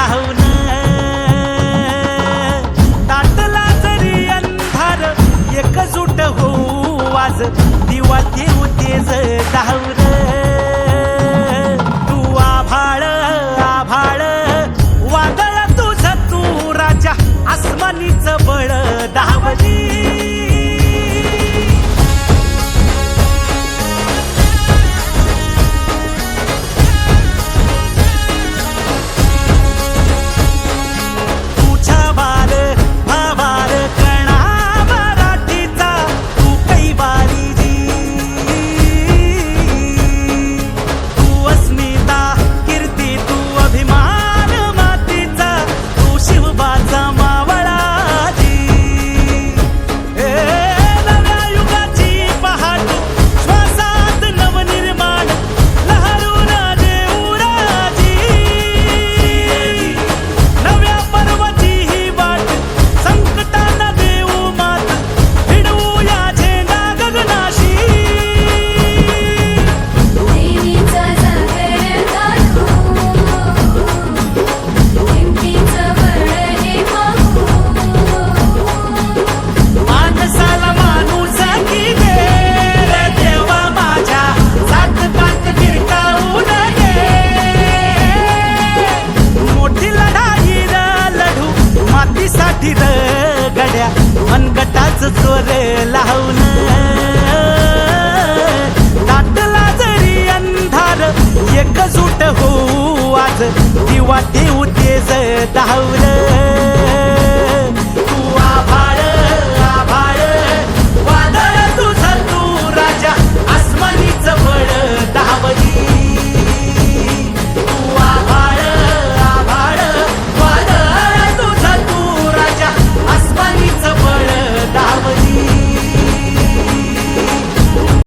लावून ताटला जरी अंधार एकजूट होऊ आज दिवा देऊ तेज लावून गड्या मनगटाच चोर लावून दाटला जरी अंधार एकजूट होऊ आज किंवा ते तेज धावलं.